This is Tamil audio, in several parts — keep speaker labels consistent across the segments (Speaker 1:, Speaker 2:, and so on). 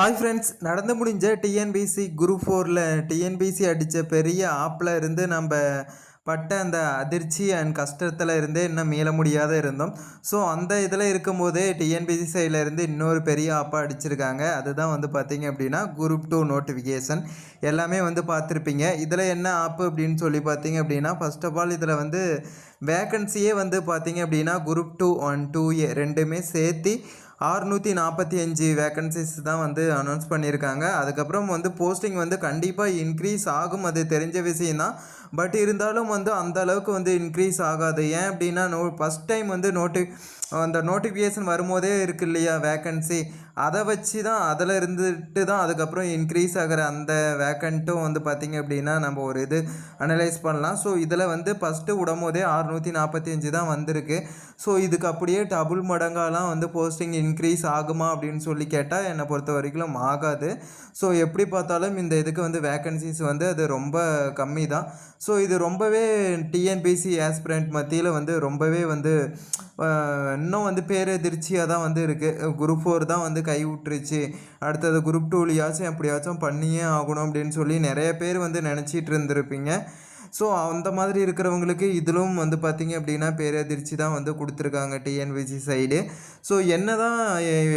Speaker 1: ஹாய் ஃப்ரெண்ட்ஸ் நடந்து முடிஞ்ச டிஎன்பிசி குரூப் ஃபோரில் டிஎன்பிசி அடித்த பெரிய ஆப்பில் இருந்து நம்ம பட்ட அந்த அதிர்ச்சி அண்ட் கஷ்டத்தில் இருந்தே இன்னும் மீள முடியாத இருந்தோம். ஸோ அந்த இதில் இருக்கும்போதே டிஎன்பிசி சைட்லேருந்து இன்னொரு பெரிய ஆப்பாக அடிச்சிருக்காங்க. அதுதான் வந்து பார்த்தீங்க அப்படின்னா குரூப் டூ நோட்டிஃபிகேஷன் எல்லாமே வந்து பார்த்துருப்பீங்க இதில் என்ன ஆப்பு அப்படின்னு சொல்லி பார்த்தீங்க அப்படின்னா ஃபஸ்ட் ஆஃப் ஆல் இதில் வந்து வேக்கன்சியே வந்து பார்த்தீங்க அப்படின்னா group two one two A ரெண்டுமே சேர்த்து ஆறுநூற்றி நாற்பத்தி அஞ்சு வேக்கன்சிஸ் தான் வந்து அனௌன்ஸ் பண்ணியிருக்காங்க. அதுக்கப்புறம் வந்து போஸ்டிங் வந்து கண்டிப்பாக இன்க்ரீஸ் ஆகும். அது தெரிஞ்ச விஷயந்தான் பட் இருந்தாலும் வந்து அந்த அளவுக்கு வந்து இன்க்ரீஸ் ஆகாது. ஏன் அப்படின்னா நோ ஃபஸ்ட் டைம் வந்து நோட்டி அந்த நோட்டிஃபிகேஷன் வரும்போதே இருக்கு இல்லையா வேக்கன்சி அதை வச்சு தான் அதில் இருந்துட்டு தான் அதுக்கப்புறம் இன்க்ரீஸ் ஆகிற அந்த வேக்கண்ட்டும் வந்து பார்த்திங்க அப்படின்னா நம்ம ஒரு இது அனலைஸ் பண்ணலாம். ஸோ இதில் வந்து ஃபஸ்ட்டு விடும்போதே அறுநூற்றி நாற்பத்தி அஞ்சு தான் வந்திருக்கு. ஸோ இதுக்கு அப்படியே டபுள் மடங்காலாம் வந்து போஸ்டிங் இன்க்ரீஸ் ஆகுமா அப்படின்னு சொல்லி கேட்டால் என்னை பொறுத்த வரைக்கும் ஆகாது. ஸோ எப்படி பார்த்தாலும் இந்த இதுக்கு வந்து வேக்கன்சிஸ் வந்து அது ரொம்ப கம்மி தான். ஸோ இது ரொம்பவே டிஎன்பிசி ஆஸ்பிரண்ட் மத்தியில் வந்து ரொம்பவே வந்து இன்னும் வந்து பேரெதிர்ச்சியாக தான் வந்து இருக்குது குரூப் ஃபோர் தான் வந்து கை விட்டுருச்சு. அடுத்தது குரூப் டூலையாச்சும் எப்படியாச்சும் பண்ணியே ஆகணும் அப்படின்னு சொல்லி நிறைய பேர் வந்து நினச்சிட்டு இருந்திருப்பீங்க. ஸோ அந்த மாதிரி இருக்கிறவங்களுக்கு இதிலும் வந்து பார்த்திங்க அப்படின்னா பேரதிர்ச்சி தான் வந்து கொடுத்துருக்காங்க டிஎன்பிசி சைடு ஸோ என்ன தான்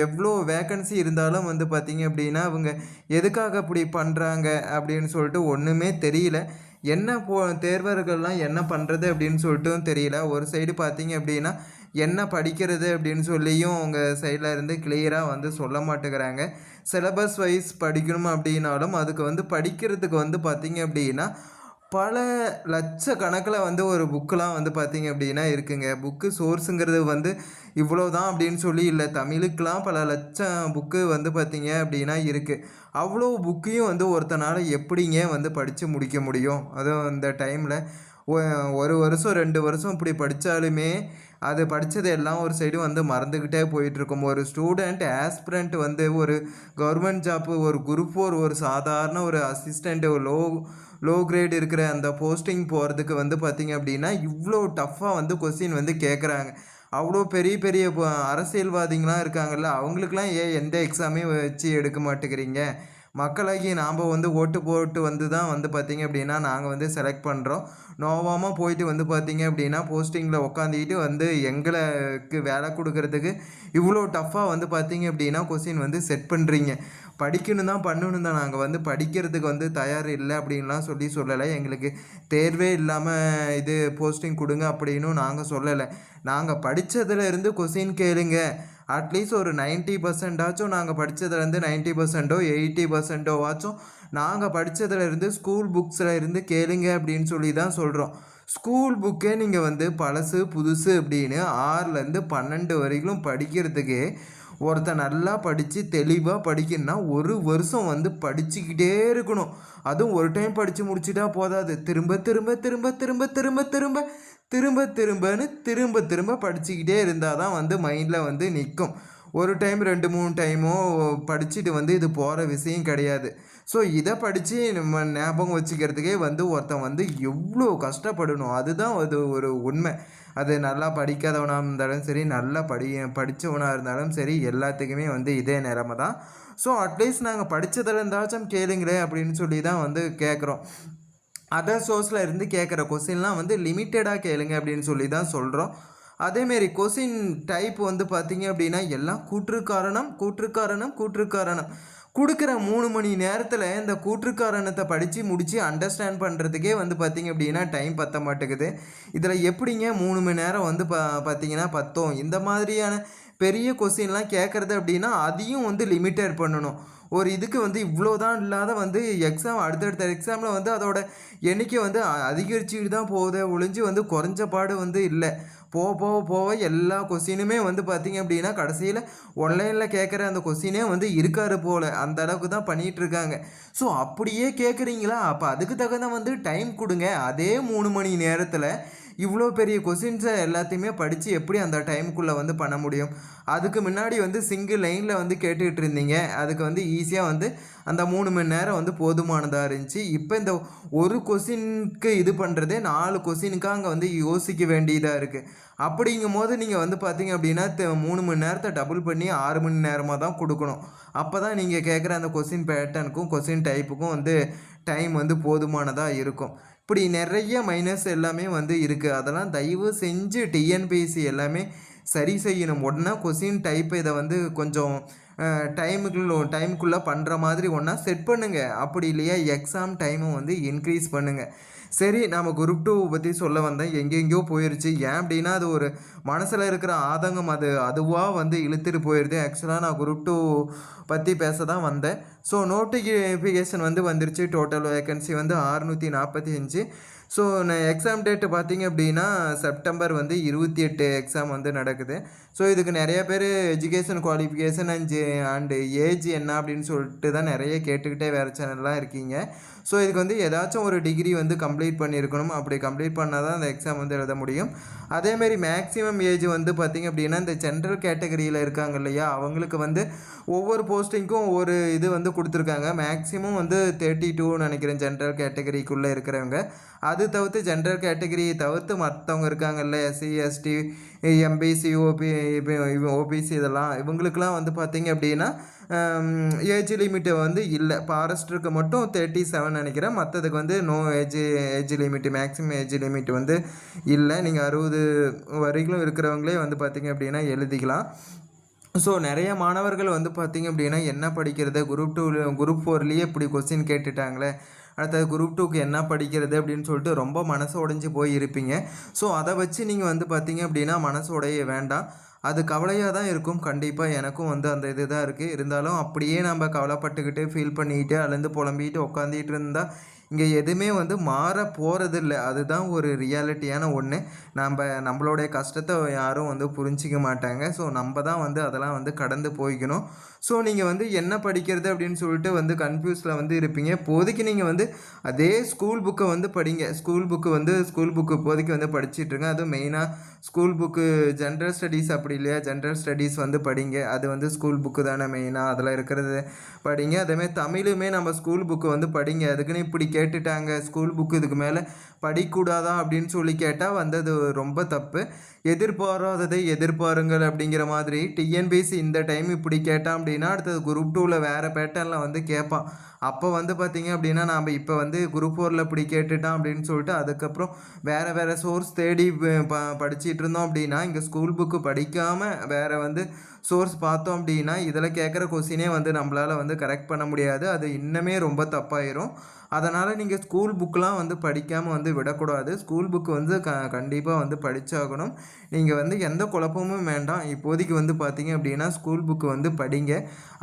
Speaker 1: எவ்வளோ வேக்கன்சி இருந்தாலும் வந்து பார்த்திங்க அப்படின்னா அவங்க எதுக்காக அப்படி பண்ணுறாங்க அப்படின்னு சொல்லிட்டு ஒன்றுமே தெரியல. என்ன போ தேர்வர்கள்லாம் என்ன பண்ணுறது அப்படின்னு சொல்லிட்டும் தெரியல. ஒரு சைடு பார்த்திங்க அப்படின்னா என்ன படிக்கிறது அப்படின்னு சொல்லியும் அவங்க சைடில் இருந்து கிளியராக வந்து சொல்ல மாட்டேங்கிறாங்க. சிலபஸ் வைஸ் படிக்கணும் அப்படின்னாலும் அதுக்கு வந்து படிக்கிறதுக்கு வந்து பார்த்திங்க அப்படின்னா பல லட்சக்கணக்கில் வந்து ஒரு புக்கெலாம் வந்து பார்த்திங்க அப்படின்னா இருக்குங்க. புக்கு சோர்ஸுங்கிறது வந்து இவ்வளோ தான் அப்படின்னு சொல்லி இல்லை தமிழுக்கெலாம் பல லட்சம் புக்கு வந்து பார்த்திங்க அப்படின்னா இருக்குது அவ்வளோ புக்கையும் வந்து ஒருத்தனால் எப்படிங்க வந்து படித்து முடிக்க முடியும்? அதுவும் இந்த டைமில் ஒரு வருஷம் ரெண்டு வருஷம் இப்படி படித்தாலுமே அது படித்தது எல்லாம் ஒரு சைடு வந்து மறந்துக்கிட்டே போயிட்டுருக்கும். ஒரு ஸ்டூடெண்ட் ஆஸ்பிரண்ட் வந்து ஒரு கவர்மெண்ட் ஜாப்பு ஒரு குரூப் ஃபோர் ஒரு சாதாரண ஒரு அசிஸ்டண்ட் லோ லோ கிரேட் இருக்கிற அந்த போஸ்டிங் போகிறதுக்கு வந்து பார்த்திங்க அப்படின்னா இவ்வளோ டஃப்பாக வந்து கொஸ்டின் வந்து கேட்குறாங்க அவ்வளோ பெரிய பெரிய அரசியல்வாதிங்களாம் இருக்காங்கல்ல அவங்களுக்குலாம் ஏன் எந்த எக்ஸாமே வச்சு எடுக்க மாட்டேங்கிறீங்க? மக்களாகி நாம் வந்து ஓட்டு போட்டு வந்து தான் வந்து பார்த்திங்க அப்படின்னா நாங்கள் வந்து செலக்ட் பண்ணுறோம் நோவாமல் போயிட்டு வந்து பார்த்திங்க அப்படின்னா போஸ்டிங்கில் உக்காந்துக்கிட்டு வந்து எங்களுக்கு வேலை கொடுக்கறதுக்கு இவ்வளோ டஃப்பாக வந்து பார்த்திங்க அப்படின்னா கொஸ்டின் வந்து செட் பண்ணுறீங்க படிக்கணும் தான் பண்ணணும் தான். நாங்கள் வந்து படிக்கிறதுக்கு வந்து தயார் இல்லை அப்படின்லாம் சொல்லி சொல்லலை. எங்களுக்கு தேர்வே இல்லாமல் இது போஸ்டிங் கொடுங்க அப்படின்னும் நாங்கள் சொல்லலை. நாங்கள் படித்ததுலேருந்து கொஸ்டின் கேளுங்க. அட்லீஸ்ட் ஒரு நைன்ட்டி பர்சன்டாச்சும் நாங்கள் படித்ததுலேருந்து நைன்ட்டி பர்சன்ட்டோ எயிட்டி பர்சன்டோவாச்சும் நாங்கள் படித்ததுலேருந்து ஸ்கூல் புக்ஸில் இருந்து கேளுங்க அப்படின்னு சொல்லி தான் சொல்கிறோம் ஸ்கூல் புக்கே நீங்கள் வந்து பழசு புதுசு அப்படின்னு ஆறுலேருந்து பன்னெண்டு வரைக்கும் படிக்கிறதுக்கு ஒருத்தன் நல்லா படித்து தெளிவாக படிக்கணும்னா ஒரு வருஷம் வந்து படிச்சுக்கிட்டே இருக்கணும். அதுவும் ஒரு டைம் படித்து முடிச்சுட்டா போதாது. திரும்ப திரும்ப திரும்ப திரும்ப திரும்ப திரும்ப திரும்ப திரும்பன்னு திரும்ப திரும்ப படிச்சுக்கிட்டே இருந்தால் தான் வந்து மைண்டில் வந்து நிற்கும் ஒரு டைம் ரெண்டு மூணு டைமோ படிச்சுட்டு வந்து இது போகிற விஷயம் கிடையாது. ஸோ இதை படித்து நம்ம ஞாபகம் வச்சுக்கிறதுக்கே வந்து ஒருத்தன் வந்து எவ்வளோ கஷ்டப்படணும். அதுதான் அது ஒரு உண்மை. அது நல்லா படிக்காதவனாக இருந்தாலும் சரி நல்லா படி படித்தவனாக இருந்தாலும் சரி எல்லாத்துக்குமே வந்து இதே நிலமை தான் ஸோ அட்லீஸ்ட் நாங்கள் படித்ததில் இருந்தாச்சும் கேளுங்களேன் அப்படின்னு சொல்லி தான் வந்து கேட்குறோம் அதர் சோர்ஸில் இருந்து கேட்குற கொஸ்டின்லாம் வந்து லிமிட்டடாக கேளுங்க அப்படின்னு சொல்லி தான் சொல்கிறோம் அதேமாரி கொஸ்டின் டைப் வந்து பார்த்திங்க அப்படின்னா எல்லாம் கூற்றுக்காரணம் கூற்றுக்காரணம் கூற்றுக்காரணம். கொடுக்குற மூணு மணி நேரத்தில் இந்த கூற்றுக்காரணத்தை படித்து முடித்து அண்டர்ஸ்டாண்ட் பண்ணுறதுக்கே வந்து பார்த்திங்க அப்படின்னா டைம் பத்த மாட்டேங்குது. இதில் எப்படிங்க மூணு மணி நேரம் வந்து பா பார்த்தீங்கன்னா பத்தோம்? இந்த மாதிரியான பெரிய கொஸ்டின்லாம் கேட்குறது அப்படின்னா அதையும் வந்து லிமிட்டட் பண்ணணும். ஒரு இதுக்கு வந்து இவ்வளோ தான் இல்லாத வந்து எக்ஸாம் அடுத்தடுத்த எக்ஸாமில் வந்து அதோட எண்ணிக்கை வந்து அ- அதிகரிச்சுக்கிட்டு தான் போகுது. ஒழிஞ்சு வந்து குறைஞ்ச பாடு வந்து இல்லை. போக போக போக எல்லா கொஸ்டினுமே வந்து பார்த்திங்க அப்படின்னா கடைசியில் ஒன்லைனில் கேட்குற அந்த கொஸ்டினே வந்து இருக்காரு போல். அந்த அளவுக்கு தான் பண்ணிகிட்டு இருக்காங்க. ஸோ அப்படியே கேட்குறீங்களா அப்போ அதுக்கு தகுந்த வந்து டைம் கொடுங்க. அதே மூணு மணி நேரத்தில் இவ்வளோ பெரிய கொஸ்டின்ஸை எல்லாத்தையுமே படித்து எப்படி அந்த டைமுக்குள்ளே வந்து பண்ண முடியும்? அதுக்கு முன்னாடி வந்து சிங்கிள் லைனில் வந்து கேட்டுக்கிட்டு இருந்தீங்க. அதுக்கு வந்து ஈஸியாக வந்து அந்த மூணு மணி நேரம் வந்து போதுமானதாக இருந்துச்சு. இப்போ இந்த ஒரு கொஸ்டினுக்கு இது பண்ணுறதே நாலு கொஸ்டினுக்காக அங்கே வந்து யோசிக்க வேண்டியதாக இருக்குது அப்படிங்கும் போது நீங்கள் வந்து பார்த்தீங்க அப்படின்னா மூணு மணி நேரத்தை டபுள் பண்ணி ஆறு மணி நேரமாக தான் கொடுக்கணும். அப்போ தான் நீங்கள் கேட்குற அந்த கொஸ்டின் பேட்டர்னுக்கும் கொஸ்டின் டைப்புக்கும் வந்து டைம் வந்து போதுமானதாக இருக்கும். இப்படி நிறைய மைனஸ் எல்லாமே வந்து இருக்குது அதெல்லாம் தயவு செஞ்சு டிஎன்பிஎஸ்சி எல்லாமே சரி செய்யணும். உடனே கொஸ்டின் டைப் இதை வந்து கொஞ்சம் டைமுக்குள்ள டைமுக்குள்ளே பண்ணுற மாதிரி ஒன்றா செட் பண்ணுங்கள் அப்படி இல்லையா எக்ஸாம் டைமும் வந்து இன்க்ரீஸ் பண்ணுங்கள் சரி நம்ம குரூப் டூ பற்றி சொல்ல வந்தேன். எங்கெங்கேயோ போயிருச்சு. ஏன் அப்படின்னா அது ஒரு மனசில் இருக்கிற ஆதங்கம் அது அதுவாக வந்து இழுத்துட்டு போயிடுது ஆக்சுவலாக நான் குரூப் டூ பற்றி பேச தான் வந்தேன். ஸோ நோட்டிஃபிகேஷன் வந்து வந்துருச்சு. டோட்டல் வேகன்சி வந்து அறுநூற்றி நாற்பத்தி அஞ்சு. ஸோ எக்ஸாம் டேட்டு பார்த்தீங்க அப்படின்னா செப்டம்பர் வந்து இருபத்தி எட்டு எக்ஸாம் வந்து நடக்குது. ஸோ இதுக்கு நிறைய பேர் education qualification and and age என்ன அப்படின்னு சொல்லிட்டு தான் நிறைய கேட்டுக்கிட்டே வேறு சேனல்லாம் இருக்கீங்க. ஸோ இதுக்கு வந்து ஏதாச்சும் ஒரு டிகிரி வந்து கம்ப்ளீட் பண்ணியிருக்கணும். அப்படி கம்ப்ளீட் பண்ணால் தான் அந்த எக்ஸாம் வந்து எழுத முடியும். அதேமாரி மேக்ஸிமம் ஏஜ் வந்து பார்த்திங்க அப்படின்னா இந்த ஜென்ரல் கேட்டகரியில் இருக்காங்க இல்லையா? அவங்களுக்கு வந்து ஒவ்வொரு போஸ்டிங்க்கும் ஒவ்வொரு இது வந்து கொடுத்துருக்காங்க. மேக்ஸிமம் வந்து தேர்ட்டி டூ நினைக்கிறேன் ஜென்ரல் கேட்டகரிக்குள்ளே இருக்கிறவங்க. அது தவிர்த்து ஜென்ரல் கேட்டகரியை தவிர்த்து மற்றவங்க இருக்காங்கல்ல SC ST MBC OB OBC இதெல்லாம் இவங்களுக்கெல்லாம் வந்து பார்த்திங்க அப்படின்னா ஏஜ் லிமிட்டு வந்து இல்லை. ஃபாரஸ்டருக்கு மட்டும் தேர்ட்டி செவன் நினைக்கிறேன். மற்றதுக்கு வந்து no age age limit maximum age limit வந்து இல்லை. நீங்கள் அறுபது வரைக்கும் இருக்கிறவங்களே வந்து பார்த்திங்க அப்படின்னா எழுதிக்கலாம். ஸோ நிறைய மாணவர்கள் வந்து பார்த்திங்க அப்படின்னா என்ன படிக்கிறது? குரூப் டூ குரூப் ஃபோர்லேயே இப்படி கொஸ்டின் கேட்டுட்டாங்களே. அடுத்தது குரூப் டூக்கு என்ன படிக்கிறது அப்படின்னு சொல்லிட்டு ரொம்ப மனசு உடைஞ்சு போய் இருப்பீங்க ஸோ அதை வச்சு நீங்கள் வந்து பார்த்தீங்க அப்படின்னா மனசு உடைய வேண்டாம். அது கவலையாக தான் இருக்கும். கண்டிப்பாக எனக்கும் வந்து அந்த இது தான் இருக்குது இருந்தாலும் அப்படியே நம்ம கவலைப்பட்டுக்கிட்டு ஃபீல் பண்ணிக்கிட்டு அலந்து புலம்பிக்கிட்டு உட்காந்துட்டு இருந்தால் இங்கே எதுவுமே வந்து மாற போகிறதில்ல அதுதான் ஒரு ரியாலிட்டியான ஒன்று நம்ம நம்மளுடைய கஷ்டத்தை யாரும் வந்து புரிஞ்சிக்க மாட்டாங்க. ஸோ நம்ம தான் வந்து அதெல்லாம் வந்து கடந்து போய்க்கணும். ஸோ நீங்கள் வந்து என்ன படிக்கிறது அப்படின்னு சொல்லிட்டு வந்து கன்ஃபியூஸில் வந்து இருப்பீங்க. இப்போதைக்கு நீங்கள் வந்து அதே ஸ்கூல் புக்கை வந்து படிங்க. ஸ்கூல் புக்கு வந்து ஸ்கூல் புக்கு இப்போதைக்கு வந்து படிச்சுட்ருங்க. அதுவும் மெயினாக ஸ்கூல் புக்கு ஜென்ரல் ஸ்டடீஸ் அப்படி இல்லையா? ஜென்ரல் ஸ்டடீஸ் வந்து படிங்க. அது வந்து ஸ்கூல் புக்கு தானே மெயினாக அதில் இருக்கிறது படிங்க. அதேமாதிரி தமிழுமே நம்ம ஸ்கூல் புக்கு வந்து படிங்க. அதுக்குன்னு இப்படி கேட்டுட்டாங்க. ஸ்கூல் புக்கு இதுக்கு மேலே படிக்கூடாதா அப்படின்னு சொல்லி கேட்டால் வந்தது ரொம்ப தப்பு. எதிர்பாராததை எதிர்பாருங்கள் அப்படிங்கிற மாதிரி டிஎன்பிசி இந்த டைம் இப்படி கேட்டான் அப்படின்னா அடுத்தது குரூப் டூவில் வேறு பேட்டர்னில் வந்து கேட்பான் அப்போ வந்து பார்த்திங்க அப்படின்னா நாம் இப்போ வந்து குரூப் ஃபோரில் இப்படி கேட்டுட்டான் அப்படின்னு சொல்லிட்டு அதுக்கப்புறம் வேறு வேறு சோர்ஸ் தேடி ப- படிச்சுட்டு இருந்தோம் அப்படின்னா இங்கே ஸ்கூல் புக்கு படிக்காமல் வேறு வந்து சோர்ஸ் பார்த்தோம் அப்படின்னா இதில் கேட்குற கொஸ்டினே வந்து நம்மளால் வந்து கரெக்ட் பண்ண முடியாது. அது இன்னுமே ரொம்ப தப்பாயிரும். அதனால் நீங்கள் ஸ்கூல் புக்கெலாம் வந்து படிக்காமல் வந்து விடக்கூடாது. ஸ்கூல் புக்கு வந்து க கண்டிப்பாக வந்து படித்தாகணும் நீங்கள் வந்து எந்த குழப்பமும் வேண்டாம். இப்போதைக்கு வந்து பார்த்தீங்க அப்படின்னா ஸ்கூல் புக்கு வந்து படிங்க.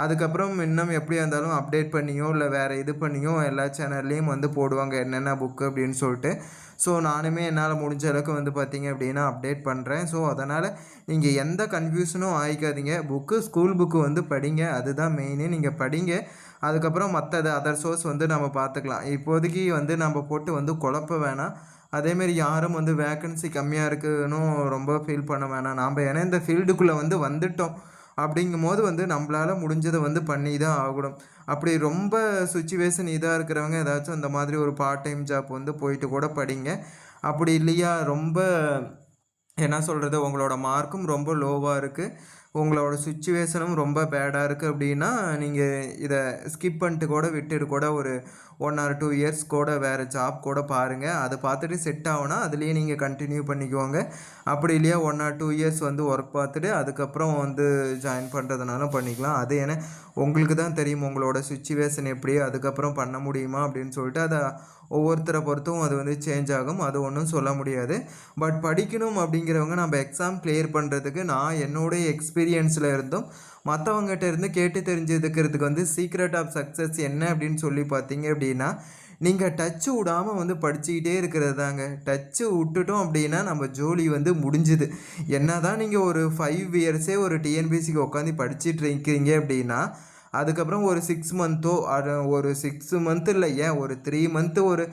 Speaker 1: அதுக்கப்புறம் இன்னும் எப்படியா இருந்தாலும் அப்டேட் பண்ணியோ இல்லை வேறு இது பண்ணியோ எல்லா சேனல்லையும் வந்து போடுவாங்க. என்னென்ன புக்கு அப்படின்னு சொல்லிட்டு. ஸோ நானுமே என்னால் முடிஞ்ச அளவுக்கு வந்து பார்த்திங்க அப்படின்னா அப்டேட் பண்ணுறேன் ஸோ அதனால் நீங்கள் எந்த கன்ஃபியூஷனும் ஆகிக்காதீங்க புக்கு ஸ்கூல் புக்கு வந்து படிங்க. அதுதான் மெயினே நீங்கள் படிங்க. அதுக்கப்புறம் மற்றது அதர் சோர்ஸ் வந்து நம்ம பார்த்துக்கலாம் இப்போதைக்கு வந்து நம்ம போட்டு வந்து குழப்ப வேணாம். அதேமாரி யாரும் வந்து வேக்கன்சி கம்மியாக இருக்குன்னு ரொம்ப ஃபீல் பண்ண வேணாம். நாம் ஏன்னா இந்த ஃபீல்டுக்குள்ளே வந்து வந்துட்டோம். அப்படிங்கும் போது வந்து நம்மளால் முடிஞ்சதை வந்து பண்ணி தான் ஆகணும். அப்படி ரொம்ப சுச்சுவேஷன் இதாக இருக்கிறவங்க ஏதாச்சும் இந்த மாதிரி ஒரு பார்ட் டைம் ஜாப் வந்து போயிட்டு கூட படிங்க. அப்படி இல்லையா ரொம்ப என்ன சொல்கிறது உங்களோட மார்க்கும் ரொம்ப லோவாக இருக்குது உங்களோட சுச்சுவேஷனும் ரொம்ப பேடாக இருக்குது அப்படின்னா நீங்கள் இதை ஸ்கிப் பண்ணிட்டு கூட விட்டுட்டு கூட ஒரு ஒன் ஆர் டூ இயர்ஸ் கூட வேறு ஜாப் கூட பாருங்கள் அதை பார்த்துட்டு செட் ஆகுனா அதுலேயே நீங்கள் கண்டினியூ பண்ணிக்கோங்க. அப்படி இல்லையா ஒன் ஆர் டூ இயர்ஸ் வந்து ஒர்க் பார்த்துட்டு அதுக்கப்புறம் வந்து ஜாயின் பண்ணுறதுனாலும் பண்ணிக்கலாம். அது ஏன்னா உங்களுக்கு தான் தெரியும் உங்களோட சுச்சுவேஷன் எப்படி அதுக்கப்புறம் பண்ண முடியுமா அப்படின்னு சொல்லிட்டு அதை ஒவ்வொருத்தரை பொறுத்தும் அது வந்து சேஞ்ச் ஆகும். அது ஒன்றும் சொல்ல முடியாது. பட் படிக்கணும் அப்படிங்கிறவங்க நம்ம எக்ஸாம் கிளியர் பண்ணுறதுக்கு நான் என்னுடைய எக்ஸ்பீரியன்ஸில் இருந்தும் மற்றவங்ககிட்ட இருந்து கேட்டு தெரிஞ்சுக்கிறதுக்கு வந்து சீக்ரெட் ஆஃப் சக்ஸஸ் என்ன அப்படின்னு சொல்லி பார்த்தீங்க அப்படின்னா நீங்கள் டச்சு விடாமல் வந்து படிச்சுக்கிட்டே இருக்கிறது தாங்க. டச்சு விட்டுட்டோம் அப்படின்னா நம்ம ஜோலி வந்து முடிஞ்சுது. என்ன தான் நீங்கள் ஒரு ஃபைவ் இயர்ஸே ஒரு டிஎன்பிசிக்கு உட்காந்து படிச்சுட்டு இருக்கீங்க அப்படின்னா அதுக்கப்புறம் ஒரு சிக்ஸ் மந்த்தோ அது ஒரு சிக்ஸ் மந்த் இல்லை ஏன் ஒரு த்ரீ மந்த்து ஒரு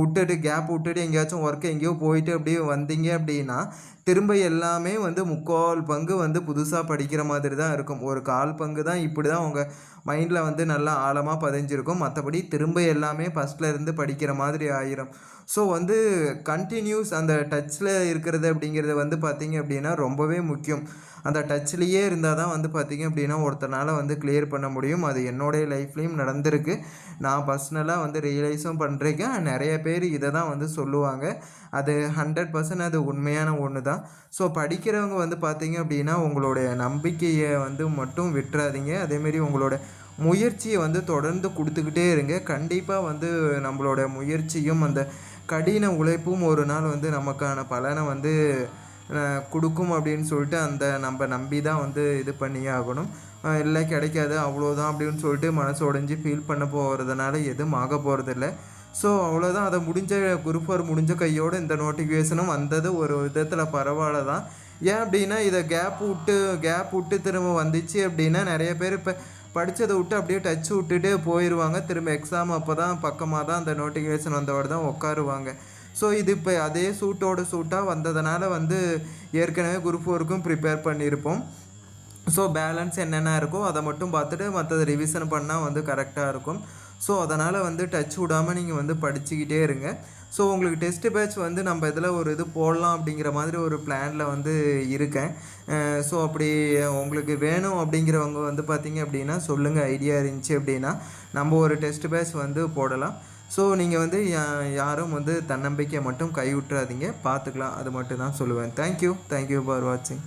Speaker 1: விட்டுட்டு கேப் விட்டுட்டு எங்கேயாச்சும் ஒர்க் எங்கேயோ போயிட்டு அப்படியே வந்தீங்க அப்படின்னா திரும்ப எல்லாமே வந்து முக்கால் பங்கு வந்து புதுசாக படிக்கிற மாதிரி தான் இருக்கும். ஒரு கால் பங்கு தான் இப்படி தான் உங்கள் மைண்டில் வந்து நல்லா ஆழமாக பதிஞ்சிருக்கும். மற்றபடி திரும்ப எல்லாமே ஃபஸ்ட்டில் இருந்து படிக்கிற மாதிரி ஆயிரும். ஸோ வந்து கண்டினியூஸ் அந்த டச்சில் இருக்கிறது அப்படிங்கிறது வந்து பார்த்திங்க அப்படின்னா ரொம்பவே முக்கியம். அந்த டச்லேயே இருந்தால் தான் வந்து பார்த்திங்க அப்படின்னா ஒருத்தனால் வந்து கிளியர் பண்ண முடியும். அது என்னுடைய லைஃப்லேயும் நடந்திருக்கு. நான் பர்சனலாக வந்து ரியலைஸும் பண்ணுறேன் நிறைய நிறைய பேர் இதை தான் வந்து சொல்லுவாங்க. அது ஹண்ட்ரட் பர்சன்ட் அது உண்மையான ஒன்று தான் ஸோ படிக்கிறவங்க வந்து பார்த்திங்க அப்படின்னா உங்களுடைய நம்பிக்கையை வந்து மட்டும் விட்டுறாதீங்க. அதேமாரி உங்களோட முயற்சியை வந்து தொடர்ந்து கொடுத்துக்கிட்டே இருங்க. கண்டிப்பாக வந்து நம்மளோட முயற்சியும் அந்த கடின உழைப்பும் ஒரு நாள் வந்து நமக்கான பலனை வந்து கொடுக்கும் அப்படின்னு சொல்லிட்டு அந்த நம்ம நம்பி தான் வந்து இது பண்ணியே ஆகணும். இல்லை கிடைக்காது அவ்வளோதான் அப்படின்னு சொல்லிட்டு மனசு உடைஞ்சு ஃபீல் பண்ண போகிறதுனால எதுவும் ஆக போகிறதில்ல ஸோ அவ்வளோதான் அதை முடிஞ்ச குரூப் ஃபோர் முடிஞ்ச கையோடு இந்த நோட்டிஃபிகேஷனும் வந்தது. ஒரு விதத்தில் பரவாயில்ல தான் ஏன் அப்படின்னா இதை கேப் விட்டு கேப் விட்டு திரும்ப வந்துச்சு அப்படின்னா நிறைய பேர் இப்போ படித்ததை விட்டு அப்படியே டச் விட்டுட்டு போயிடுவாங்க திரும்ப எக்ஸாம் அப்போ தான் பக்கமாக தான் அந்த நோட்டிஃபிகேஷன் வந்தவோட தான் உட்காருவாங்க ஸோ இது இப்போ அதே சூட்டோட சூட்டாக வந்ததுனால வந்து ஏற்கனவே குரூப் ஃபோருக்கும் ப்ரிப்பேர் பண்ணியிருப்போம். ஸோ பேலன்ஸ் என்னென்ன இருக்கோ அதை மட்டும் பார்த்துட்டு மற்றதை ரிவிஷன் பண்ணால் வந்து கரெக்டாக இருக்கும். ஸோ அதனால் வந்து டச் விடாமல் நீங்கள் வந்து படிச்சுக்கிட்டே இருங்க. ஸோ உங்களுக்கு டெஸ்ட் பேட்ச் வந்து நம்ம இதில் ஒரு இது போடலாம் அப்படிங்கிற மாதிரி ஒரு பிளானில் வந்து இருக்கேன். ஸோ அப்படி உங்களுக்கு வேணும் அப்படிங்கிறவங்க வந்து பார்த்திங்க அப்படின்னா சொல்லுங்கள் ஐடியா இருந்துச்சு அப்படின்னா நம்ம ஒரு டெஸ்ட் பேட்ச் வந்து போடலாம். ஸோ நீங்கள் வந்து யாரும் வந்து தன்னம்பிக்கையை மட்டும் கைவிட்டுறாதீங்க. பார்த்துக்கலாம் அது மட்டும் தான் சொல்லுவேன் தேங்க்யூ தேங்க்யூ ஃபார் வாட்சிங்